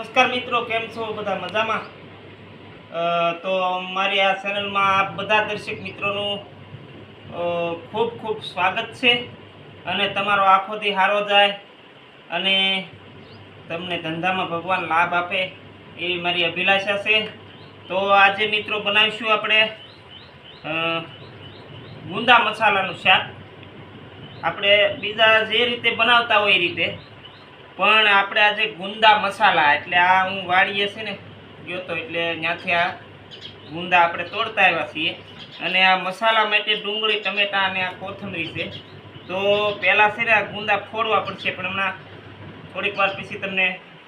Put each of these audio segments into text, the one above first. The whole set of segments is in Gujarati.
નમસ્કાર મિત્રો, કેમ છો? બધા મજામાં? તો મારી આ ચેનલમાં આપ બધા દર્શક મિત્રોનું ખૂબ ખૂબ સ્વાગત છે અને તમારો આખો દી સારો જાય અને તમને ધંધામાં ભગવાન લાભ આપે એવી મારી અભિલાષા છે. તો આજે મિત્રો બનાવીશું આપણે ગુંદા મસાલાનું શાક. આપણે બીજા જે રીતે બનાવતા હોય એ રીતે. પણ આપણે આજે ગુંદા મસાલા, એટલે આ હું વાળીએ છે ને, ગયો તો એટલે ત્યાંથી આ ગુંદા આપણે તોડતા આવ્યા છીએ. અને આ મસાલા માટે ડુંગળી, ટમેટા અને આ કોથમરી છે. તો પહેલાં છે ને આ ગુંદા ફોડવા પડશે, પણ હમણાં થોડીક વાર પછી તમને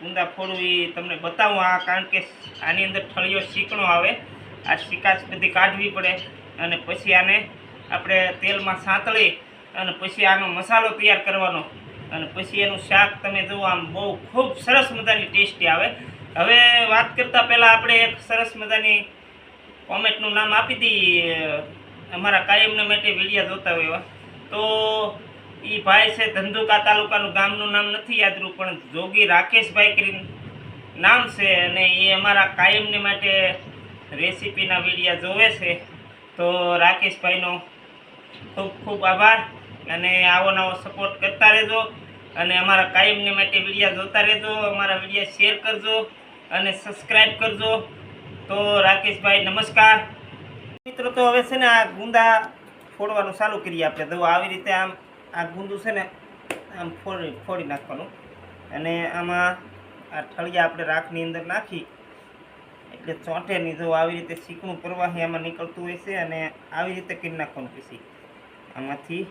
ગુંદા ફોડવું એ તમને બતાવું. આ કારણ કે આની અંદર ઠળિયો શીકણો આવે, આ શીકાશ બધી કાઢવી પડે. અને પછી આને આપણે તેલમાં સાંતળી અને પછી આનો મસાલો તૈયાર કરવાનો. અને પછી એનું શાક તમે જુઓ, આમ બહુ ખૂબ સરસ મજાની ટેસ્ટી આવે. હવે વાત કરતાં પહેલાં આપણે એક સરસ મજાની કોમેન્ટનું નામ આપી દઈએ. અમારા કાયમને માટે વિડીયા જોતા હોય તો એ ભાઈ છે ધંધુકા તાલુકાનું ગામનું નામ નથી યાદરું પણ જોગી રાકેશભાઈ કરીને નામ છે અને એ અમારા કાયમને માટે રેસીપીના વિડીયા જોવે છે. તો રાકેશભાઈનો ખૂબ ખૂબ આભાર અને આવો નવો સપોર્ટ કરતા રહેજો. અને અમારા કાયમને માટે વિડીયા જોતા રહેજો, અમારા વિડીયા શેર કરજો અને સબસ્ક્રાઈબ કરજો. તો રાકેશભાઈ, નમસ્કાર. મિત્રો, તો હવે છે ને આ ગુંદા ફોડવાનું ચાલુ કરીએ આપણે. તો આવી રીતે આમ આ ગુંદું છે ને આમ ફોડી ફોડી નાખવાનું. અને આમાં આ ઠળિયા આપણે રાખની અંદર નાખી. એટલે ચોંટે નહીં જો આવી રીતે શીકણું પ્રવાહી આમાં નીકળતું હોય છે અને આવી રીતે કરી નાખવાનું પછી. આમાંથી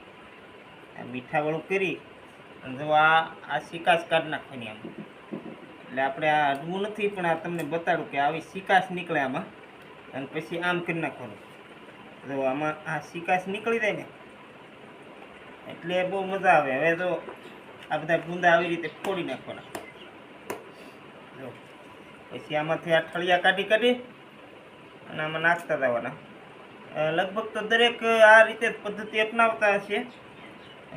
મીઠાવાળું કરી જો આ આ સિકાસ કાઢી નાખવાની આમ. એટલે આપણે આ અડવું નથી, પણ આ તમને બતાડું કે આવી સિકાસ નીકળે આમાં. અને પછી આમ કરી નાખવાનું. જો આમાં આ સિકાસ નીકળી જાય ને, એટલે બહુ મજા આવે. હવે જો આ બધા ગુંદા આવી રીતે ફોડી નાખવાના. જો, પછી આમાંથી આ ઠળિયા કાઢી કાઢી અને આમાં નાખતા જવાના. લગભગ તો દરેક આ રીતે પદ્ધતિ અપનાવતા હશે.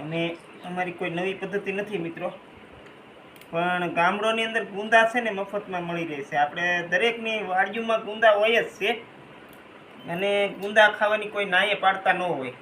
અને અમારી કોઈ નવી પદ્ધતિ નથી મિત્રો. પણ ગામડોની અંદર ગુંદા છે ને મફતમાં મળી રહે છે. આપણે દરેકની વાડીઓમાં ગુંદા હોય જ છે. અને ગુંદા ખાવાની કોઈ નાયે પાડતા ન હોય.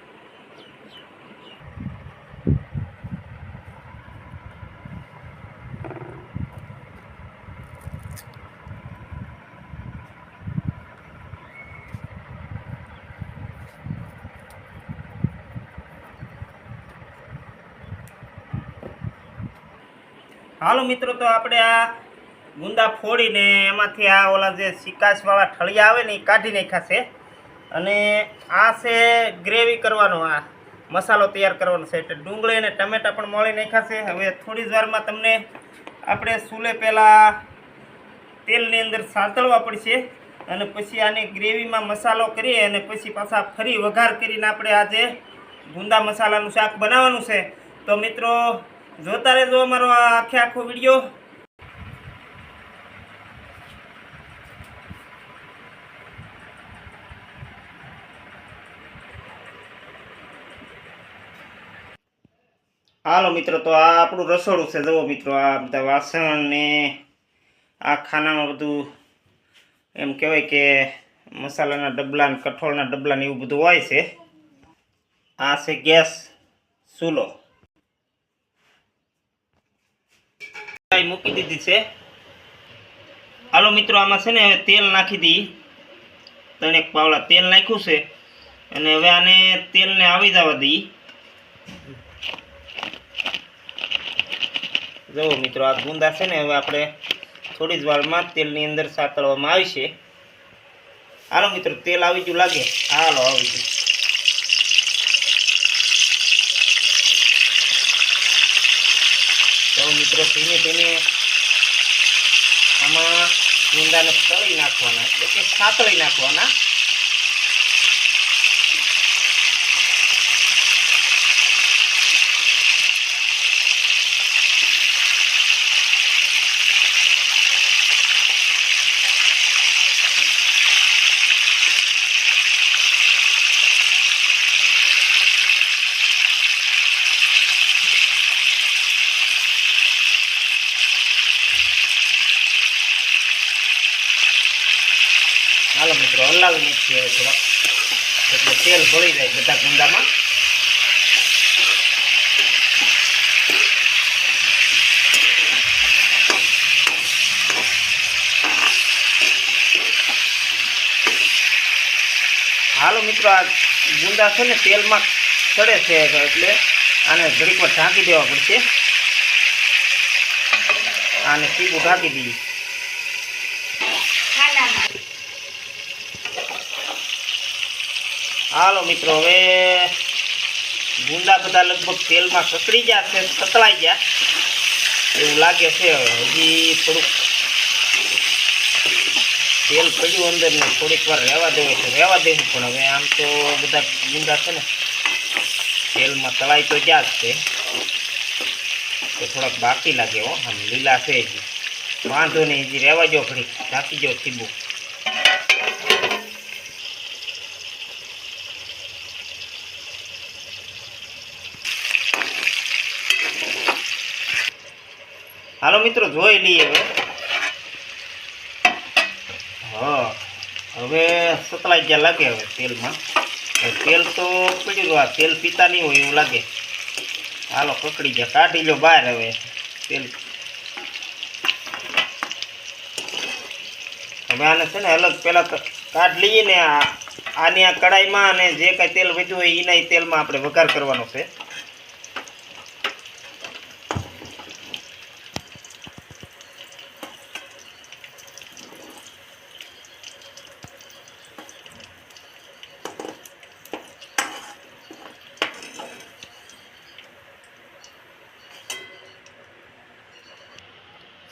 હાલો મિત્રો, તો આપણે આ ગુંદા ફોડીને એમાંથી આ ઓલા જે સિકાસવાળા ઠળિયા આવે ને એ કાઢી નાખ્યા છે. અને આ છે ગ્રેવી કરવાનો, આ મસાલો તૈયાર કરવાનો છે. એટલે ડુંગળી અને ટમેટા પણ મળી નાખાશે હવે થોડી જ વારમાં તમને આપણે સૂલે પહેલાં તેલની અંદર સાંતળવા પડશે અને પછી આને ગ્રેવીમાં મસાલો કરીએ અને પછી પાછા ફરી વઘાર કરીને આપણે આજે ગુંદા મસાલાનું શાક બનાવવાનું છે. તો મિત્રો જોતા રહેજો અમારો આખે આખો વીડિયો. હાલો મિત્રો, તો આ આપણું રસોડું છે. જુઓ મિત્રો, આ બધા વાસણ ને આ ખાનામાં બધું એમ કહેવાય કે મસાલાના ડબલા ને કઠોળના ડબલા ને એવું બધું હોય છે. આ છે ગેસ ચૂલો. મૂકી દીધી છે. હાલો મિત્રો, આમાં છે ને હવે તેલ નાખી દઈ ત્રણેક પાવડા તેલ નાખ્યું છે. અને હવે આને તેલને આવી જવા દઈ જુઓ મિત્રો, આ ગુંદા છે ને હવે આપણે થોડી જ વારમાં તેલની અંદર સાતળવામાં છે. હાલો મિત્રો, તેલ આવી ગયું લાગે. હાલો, આવી ગયું તો મિત્રો ધીમે ધીમે આમાં ગુંદાને તળી નાખવાના એટલે કે સાતળી નાખવાના. તેલ ભળી જાય બધા ગુંદામાં હાલો મિત્રો, આ ગુંદા છે ને તેલમાં ચડે છે એટલે આને ઘડીક પર ઢાંકી દેવા પડશે. આને સીબું ઢાંકી દઈએ. હાલો મિત્રો, હવે ગુંદા બધા લગભગ તેલમાં સસરી ગયા છે, સતળાઈ ગયા. એવું લાગે છે હજી થોડુંક તેલ પડ્યું અંદર ને થોડીક વાર રહેવા દેવું છે, રહેવા દેવું પણ હવે આમ તો બધા ગુંદા છે ને, તેલમાં તળાઈ તો ગયા જ છે. તો થોડાક બાકી લાગે હો, આમ લીલા છે વાંધો નહીં, હજી રહેવા જો ઘડી ઢાંકી જો સીબું હાલો મિત્રો, જોઈ લઈએ હવે. હા, હવે સતલાઈ ગયા લાગે હવે તેલમાં. તેલ તો પડ્યું આ તેલ પીતા નહીં હોય એવું લાગે. હાલો, પકડી ગયા કાઢી લો બહાર હવે તેલ. હવે આને છે ને અલગ પહેલાં કાઢ લઈએ ને આની આ કડાઈમાં અને જે કાંઈ તેલ વધ્યું હોય એના તેલમાં આપણે વઘાર કરવાનો છે.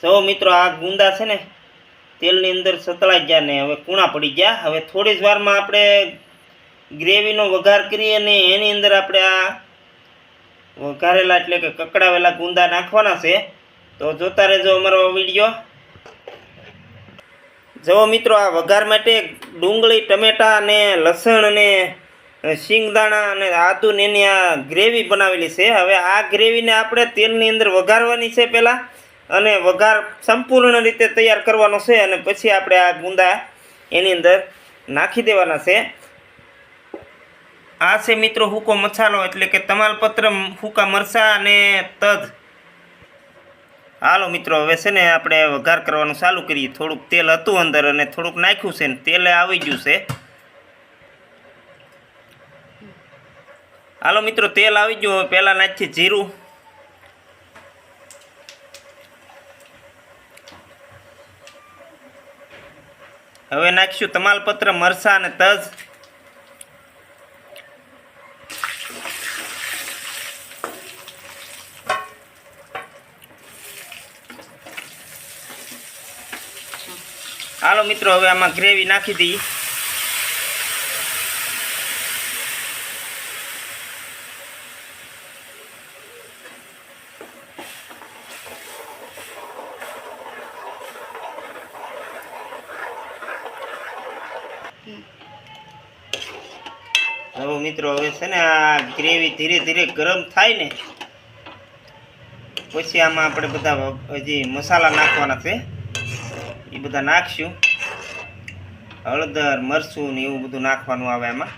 જો મિત્રો, આ ગુંદા છે ને, તેલની અંદર સતળાઈ ગયા ને હવે કૂણા પડી ગયા. હવે થોડી જ વારમાં આપણે ગ્રેવીનો વઘાર કરીએ અને એની અંદર આપણે આ વઘારેલા એટલે કે કકડાવેલા ગુંદા નાખવાના છે. તો જોતા રહેજો અમારો વીડિયો. જુઓ મિત્રો, આ વઘાર માટે ડુંગળી, ટમેટાં અને લસણ અને શિંગદાણા અને આદુને એની આ ગ્રેવી બનાવેલી છે. હવે આ ગ્રેવીને આપણે તેલની અંદર વઘારવાની છે પહેલાં. અને વઘાર સંપૂર્ણ રીતે તૈયાર કરવાનો છે અને પછી આપણે આ ગુંદા એની અંદર નાખી દેવાના છે. આ છે મિત્રો હૂકો મસાલો, એટલે કે તમાલપત્ર, હૂકા મરચાં અને તજ હાલો મિત્રો, હવે છે ને આપણે વઘાર કરવાનું ચાલુ કરીએ. થોડુંક તેલ હતું અંદર અને થોડુંક નાખ્યું છે ને, તેલે આવી ગયું છે. હાલો મિત્રો, તેલ આવી ગયું. હવે પહેલાં નાખીએ જીરું. હવે નાખીશું તમાલપત્ર મરસા અને તજ. હાલો મિત્રો હવે આમાં ગ્રેવી નાખી દઈએ. મિત્રો હવે છે ને આ ગ્રેવી ધીરે ધીરે ગરમ થાય ને, પછી આમાં આપણે બધા હજી મસાલા નાખવાના છે. એ બધા નાખશું. હળદર, મરચું એવું બધું નાખવાનું આવે એમાં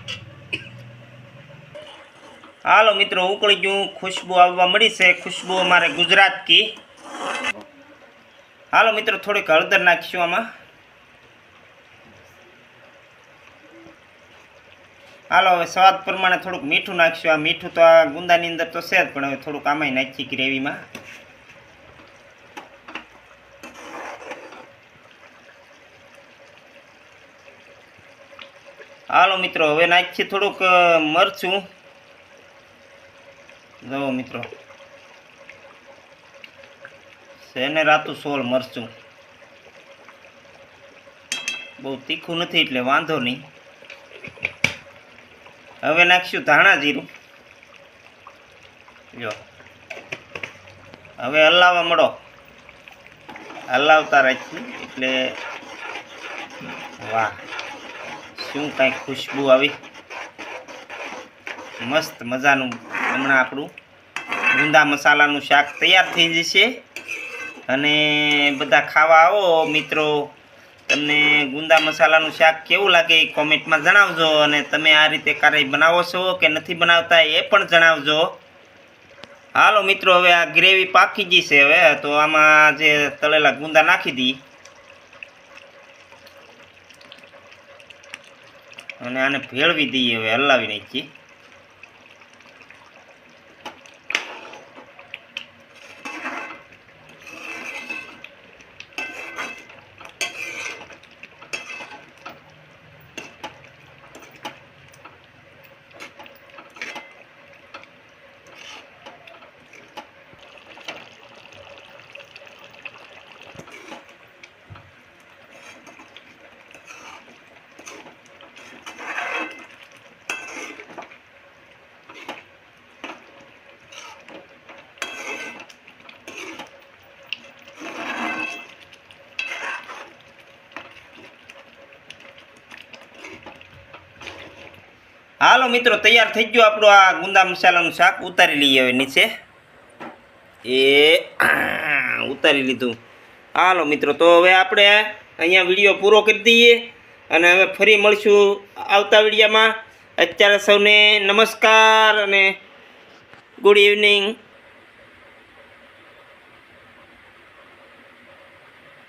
હાલો મિત્રો, ઉકળી ગયું. ખુશ્બુ આવવા મળી છે. ખુશ્બુ અમારે ગુજરાત કી હાલો મિત્રો, થોડીક હળદર નાખીશું આમાં. હાલો, હવે સ્વાદ પ્રમાણે થોડુંક મીઠું નાખશું. આ મીઠું તો આ ગુંદાની અંદર તો છે જ, પણ હવે થોડુંક આમાંય નાખીએ ગ્રેવીમાં હાલો મિત્રો, હવે નાખીએ થોડુંક મરચું. જુઓ મિત્રો. એને રાતું સોલ મરચું. બહુ તીખું નથી એટલે વાંધો નહીં. હવે નાખીશું ધાણા જીરું. જો. હવે હલાવવા મળો. હલાવતા રાખી, એટલે વાહ, શું કાંઈ ખુશ્બુ આવી. મસ્ત મજાનું હમણાં આપણું ગુંદા મસાલાનું શાક તૈયાર થઈ જશે. અને બધા ખાવા આવો મિત્રો. તમને ગુંદા મસાલાનું શાક કેવું લાગે એ કોમેન્ટમાં જણાવજો અને તમે આ રીતે ક્યારેય બનાવો છો કે નથી બનાવતા એ પણ જણાવજો. હાલો મિત્રો, હવે આ ગ્રેવી પાકી ગઈ છે હવે, તો આમાં જે તળેલા ગુંદા નાખી દી. અને આને ભેળવી દઈએ હવે, હલાવી નાખીએ. હાલો મિત્રો, તૈયાર થઈ ગયો આપણું આ ગુંદા મસાલાનું શાક. ઉતારી લઈએ હવે નીચે. એ, ઉતારી લીધું. હાલો મિત્રો, તો હવે આપણે અહીંયા વીડિયો પૂરો કરી દઈએ અને હવે ફરી મળશું આવતા વિડીયામાં. અત્યારે સૌને નમસ્કાર અને ગુડ ઇવનિંગ.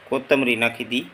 કોથમરી નાખી દી.